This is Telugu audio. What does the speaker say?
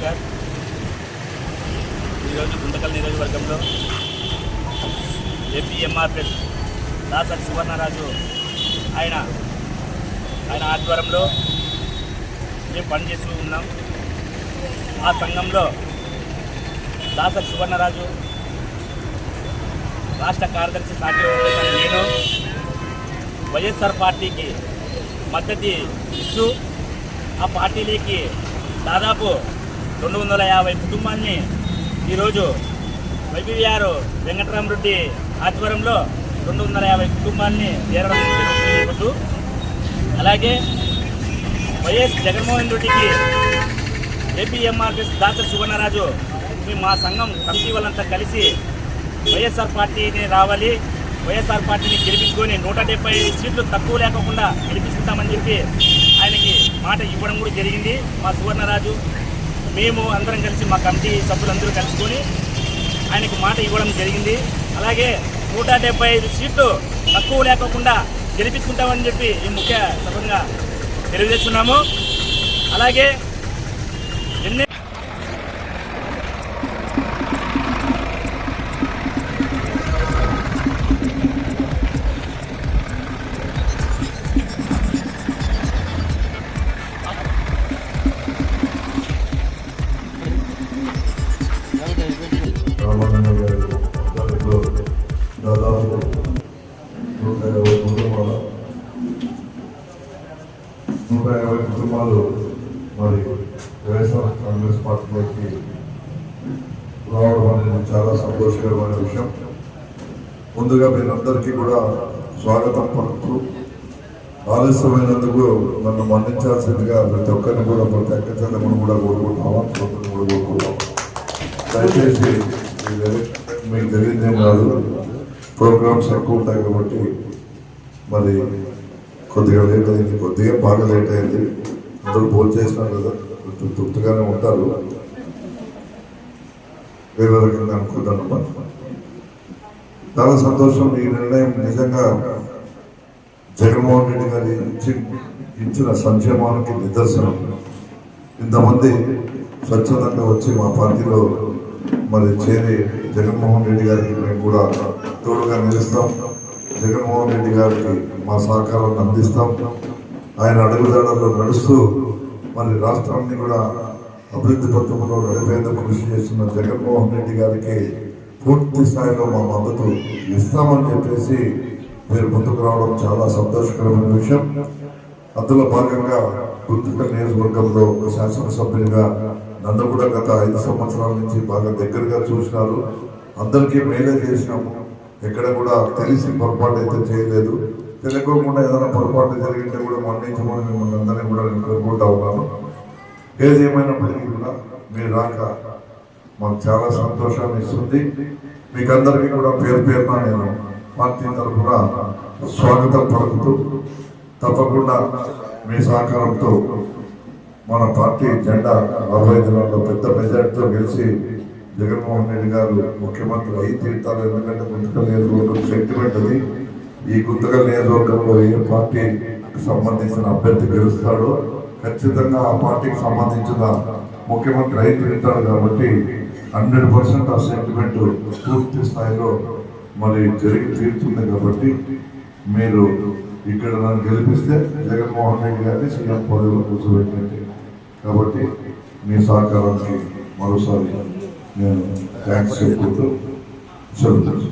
అంబేద్కర్ ఈరోజు గుంతకల్ నియోజకవర్గంలో ఏపీఎంఆర్ఎస్ దాసరి సువర్ణరాజు ఆయన ఆయన ఆధ్వర్యంలో మేము పనిచేస్తూ ఉన్నాం. ఆ సంఘంలో దాసరి సువర్ణరాజు రాష్ట్ర కార్యదర్శి సాటి నేను వైఎస్ఆర్ పార్టీకి మద్దతు ఇస్తూ ఆ పార్టీలోకి దాదాపు రెండు వందల యాభై కుటుంబాన్ని ఈరోజు వైబీఆర్ వెంకటరామరెడ్డి ఆధ్వర్యంలో రెండు వందల యాభై కుటుంబాన్ని చేరడం అలాగే వైఎస్ జగన్మోహన్ రెడ్డికి ఏపీఎంఆర్ఎస్ దాసరి సువర్ణరాజు మా సంఘం కమిటీ వాళ్ళంతా కలిసి వైఎస్ఆర్ పార్టీని రావాలి వైఎస్ఆర్ పార్టీని గెలిపించుకొని నూట డెబ్బై సీట్లు తక్కువ లేకుండా గెలిపించుకుంటామని చెప్పి ఆయనకి మాట ఇవ్వడం కూడా జరిగింది. మా సువర్ణరాజు మేము అందరం కలిసి మా కమిటీ సభ్యులందరూ కలుసుకొని ఆయనకు మాట ఇవ్వడం జరిగింది. అలాగే నూట డెబ్బై ఐదు సీట్లు తక్కువ లేకోకుండా గెలిపించుకుంటామని చెప్పి ఈ ముఖ్య సభంగా తెలియజేస్తున్నాము. అలాగే నూట యాభై కుటుంబాలు మరి వైఎస్ఆర్ కాంగ్రెస్ పార్టీలోకి రావడం అనేది చాలా సంతోషకరమైన విషయం. ముందుగా మీరందరికీ కూడా స్వాగతం పలుకుతూ ఆలస్యమైనందుకు నన్ను మన్నించాల్సిందిగా ప్రతి ఒక్కరిని కూడా ప్రతి ఒక్క చంద్రమును కూడా కోరుకుంటున్నాము ప్రతి కూడా కోరుకుంటాం దయచేసి మీకు తెలియదేం కాదు ప్రోగ్రామ్స్ ఎక్కువ ఉంటాయి కాబట్టి మరి కొద్దిగా లేట్ అయింది. కొద్దిగా బాగా లేట్ అయింది. అందరూ భోజనం చేసినారు కదా. కొంచెం తృప్తిగానే ఉంటారు. వేరే రకంగా అనుకుంటాను చాలా సంతోషం. ఈ నిర్ణయం నిజంగా జగన్మోహన్ రెడ్డి గారి ఇచ్చి ఇచ్చిన సంక్షేమానికి నిదర్శనం. ఇంతమంది స్వచ్ఛందంగా వచ్చి మా పార్టీలో మరి చేరి జగన్మోహన్ రెడ్డి గారికి మేము కూడా తోడుగా నిలుస్తాం. జగన్మోహన్ రెడ్డి గారికి మా సహకారాన్ని అందిస్తాం. ఆయన అడుగుదాడల్లో నడుస్తూ మరి రాష్ట్రాన్ని కూడా అభివృద్ధి పథకంలో నడిపేందుకు కృషి చేస్తున్న జగన్మోహన్ రెడ్డి గారికి పూర్తి స్థాయిలో మా మద్దతు ఇస్తామని చెప్పేసి మీరు ముందుకు రావడం చాలా సంతోషకరమైన విషయం. అందులో భాగంగా గుర్తుకల్ నియోజకవర్గంలో ఒక శాసనసభ్యునిగా నన్ను కూడా గత ఐదు సంవత్సరాల నుంచి బాగా దగ్గరగా చూసినారు. అందరికీ మేలే చేసినాము. ఎక్కడ కూడా తెలిసి పొరపాటు అయితే చేయలేదు. తెలియకోకుండా ఏదైనా పొరపాటు జరిగింటే కూడా మన్నించమని మిమ్మల్ని అందరినీ కూడా నేను కోరుకుంటా ఉన్నాను. ఏది ఏమైనప్పటికీ కూడా మీరు రాక మాకు చాలా సంతోషాన్ని ఇస్తుంది. మీకు అందరికీ కూడా పేరు పేరున నేను పార్టీ తరఫున స్వాగతం పలుకుతూ తప్పకుండా మీ సహకారంతో మన పార్టీ జెండా అరవై దినాల్లో పెద్ద మెజార్టీతో గెలిచి జగన్మోహన్ రెడ్డి గారు ముఖ్యమంత్రి అయి తీరుతారు ఎందుకంటే గుంతకల్ నియోజకవర్గం సెంటిమెంట్ అది. ఈ గుంతకల్ నియోజకవర్గంలో ఏ పార్టీకి సంబంధించిన అభ్యర్థి గెలుస్తాడో ఖచ్చితంగా ఆ పార్టీకి సంబంధించిన ముఖ్యమంత్రి అయి తీరుతాడు కాబట్టి హండ్రెడ్ పర్సెంట్ ఆ సెంటిమెంట్ పూర్తి స్థాయిలో మరి జరిగి తీరుతుంది కాబట్టి మీరు ఇక్కడ నన్ను గెలిపిస్తే జగన్మోహన్ రెడ్డి గారిని సీఎం పదవిలో కూర్చోబెట్టినట్టే కాబట్టి మీ సహకారానికి మరోసారి నేను థ్యాంక్స్ చెప్పుకుంటూ చదువుతాను